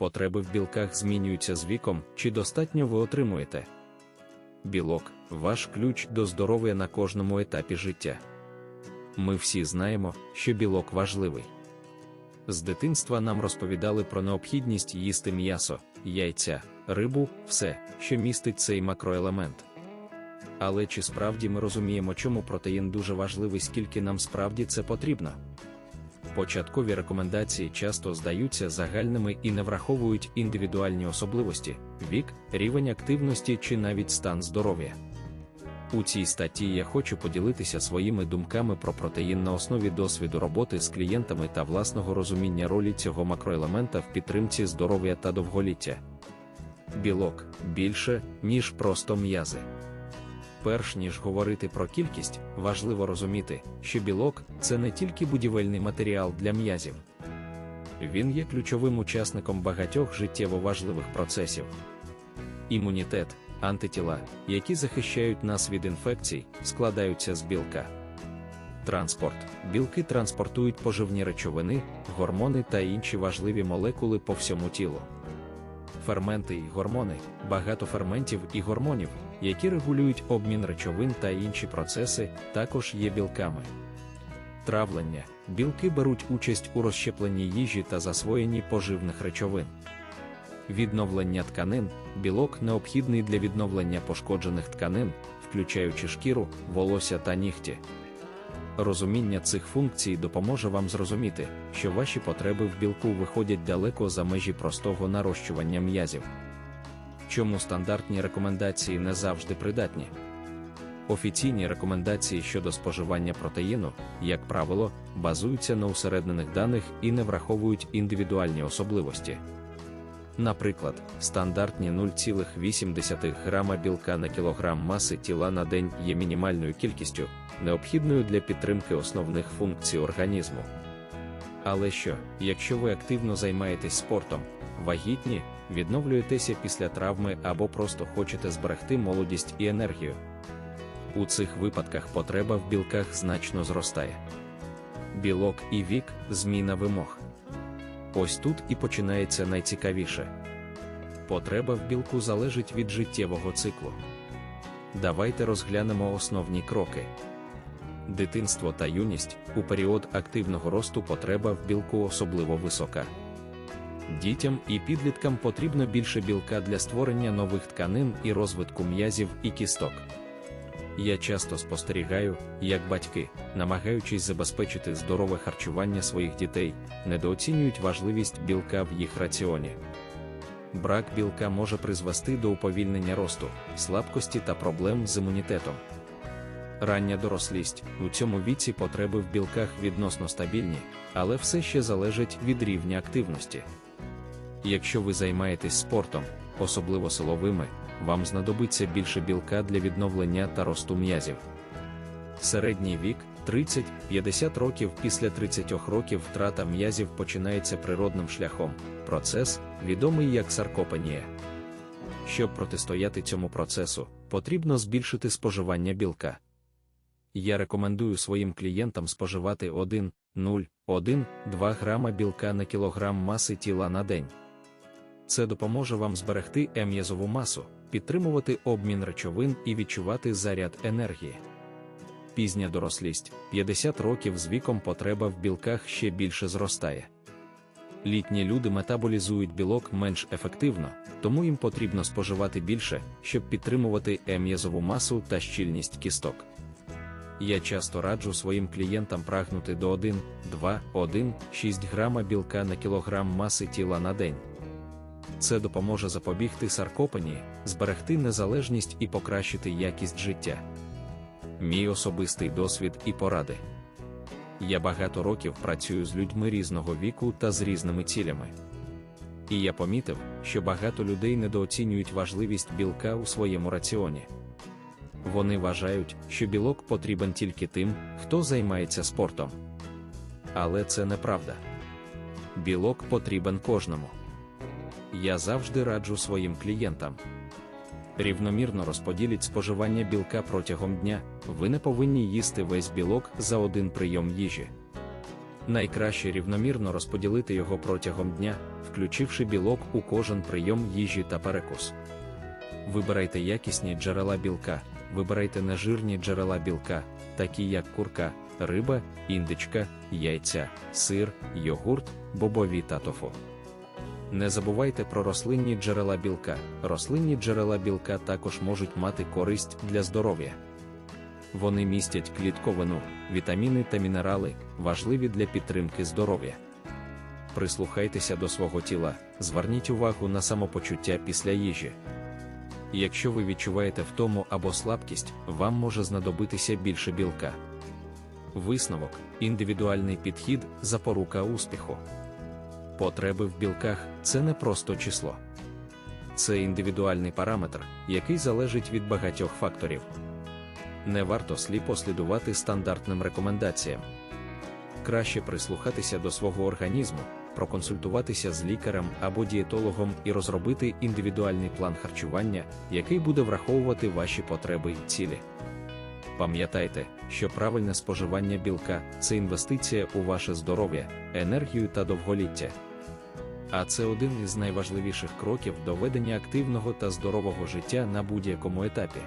потреби в білках змінюються з віком, чи достатньо ви отримуєте. Білок ваш ключ до здоров'я на кожному етапі життя. Ми всі знаємо, що білок важливий. З дитинства нам розповідали про необхідність їсти м'ясо, яйця, рибу, все, що містить цей макроелемент. Але чи справді ми розуміємо, чому протеїн дуже важливий, скільки нам справді це потрібно? Початкові рекомендації часто здаються загальними і не враховують індивідуальні особливості, вік, рівень активності чи навіть стан здоров'я. У цій статті я хочу поділитися своїми думками про протеїн на основі досвіду роботи з клієнтами та власного розуміння ролі цього макроелемента в підтримці здоров'я та довголіття. Білок більше, ніж просто м'язи. Перш ніж говорити про кількість, важливо розуміти, що білок це не тільки будівельний матеріал для м'язів. Він є ключовим учасником багатьох життєво важливих процесів. Імунітет, антитіла, які захищають нас від інфекцій, складаються з білка. Транспорт. Білки транспортують поживні речовини, гормони та інші важливі молекули по всьому тілу. Ферменти і гормони, багато ферментів і гормонів, які регулюють обмін речовин та інші процеси, також є білками. Травлення. Білки беруть участь у розщепленні їжі та засвоєнні поживних речовин. Відновлення тканин, білок необхідний для відновлення пошкоджених тканин, включаючи шкіру, волосся та нігті. Розуміння цих функцій допоможе вам зрозуміти, що ваші потреби в білку виходять далеко за межі простого нарощування м'язів. Чому стандартні рекомендації не завжди придатні? Офіційні рекомендації щодо споживання протеїну, як правило, базуються на усереднених даних і не враховують індивідуальні особливості. Наприклад, стандартні 0,8 грама білка на кілограм маси тіла на день є мінімальною кількістю, необхідною для підтримки основних функцій організму. Але що, якщо ви активно займаєтесь спортом, вагітні, відновлюєтеся після травми або просто хочете зберегти молодість і енергію? У цих випадках потреба в білках значно зростає. Білок і вік зміна вимог. Ось тут і починається найцікавіше. Потреба в білку залежить від життєвого циклу. Давайте розглянемо основні кроки. Дитинство та юність у період активного росту потреба в білку особливо висока. Дітям і підліткам потрібно більше білка для створення нових тканин і розвитку м'язів і кісток. Я часто спостерігаю, як батьки, намагаючись забезпечити здорове харчування своїх дітей, недооцінюють важливість білка в їх раціоні. Брак білка може призвести до уповільнення росту, слабкості та проблем з імунітетом. Рання дорослість у цьому віці потреби в білках відносно стабільні, але все ще залежать від рівня активності. Якщо ви займаєтесь спортом, особливо силовими, вам знадобиться більше білка для відновлення та росту м'язів. Середній вік 30-50 років після 30 років втрата м'язів починається природним шляхом, процес, відомий як саркопенія. Щоб протистояти цьому процесу, потрібно збільшити споживання білка. Я рекомендую своїм клієнтам споживати 1, 0, 1, 2 грама білка на кілограм маси тіла на день. Це допоможе вам зберегти ем'язову масу, підтримувати обмін речовин і відчувати заряд енергії. Пізня дорослість 50 років з віком потреба в білках ще більше зростає. Літні люди метаболізують білок менш ефективно, тому їм потрібно споживати більше, щоб підтримувати ем'язову масу та щільність кісток. Я часто раджу своїм клієнтам прагнути до 1, 2, 1, 6 грама білка на кілограм маси тіла на день. Це допоможе запобігти саркопанії, зберегти незалежність і покращити якість життя. Мій особистий досвід і поради. Я багато років працюю з людьми різного віку та з різними цілями. І я помітив, що багато людей недооцінюють важливість білка у своєму раціоні. Вони вважають, що білок потрібен тільки тим, хто займається спортом. Але це неправда. Білок потрібен кожному. Я завжди раджу своїм клієнтам. Рівномірно розподіліть споживання білка протягом дня, ви не повинні їсти весь білок за один прийом їжі. Найкраще рівномірно розподілити його протягом дня, включивши білок у кожен прийом їжі та перекус. Вибирайте якісні джерела білка, вибирайте нежирні джерела білка, такі як курка, риба, індичка, яйця, сир, йогурт, бобові та тофу. Не забувайте про рослинні джерела білка. Рослинні джерела білка також можуть мати користь для здоров'я. Вони містять клітковину, вітаміни та мінерали, важливі для підтримки здоров'я. Прислухайтеся до свого тіла, зверніть увагу на самопочуття після їжі. Якщо ви відчуваєте втому або слабкість, вам може знадобитися більше білка. Висновок індивідуальний підхід запорука успіху. Потреби в білках це не просто число. Це індивідуальний параметр, який залежить від багатьох факторів. Не варто сліпо слідувати стандартним рекомендаціям. Краще прислухатися до свого організму, проконсультуватися з лікарем або дієтологом і розробити індивідуальний план харчування, який буде враховувати ваші потреби і цілі. Пам'ятайте, що правильне споживання білка це інвестиція у ваше здоров'я, енергію та довголіття. А це один із найважливіших кроків до ведення активного та здорового життя на будь-якому етапі.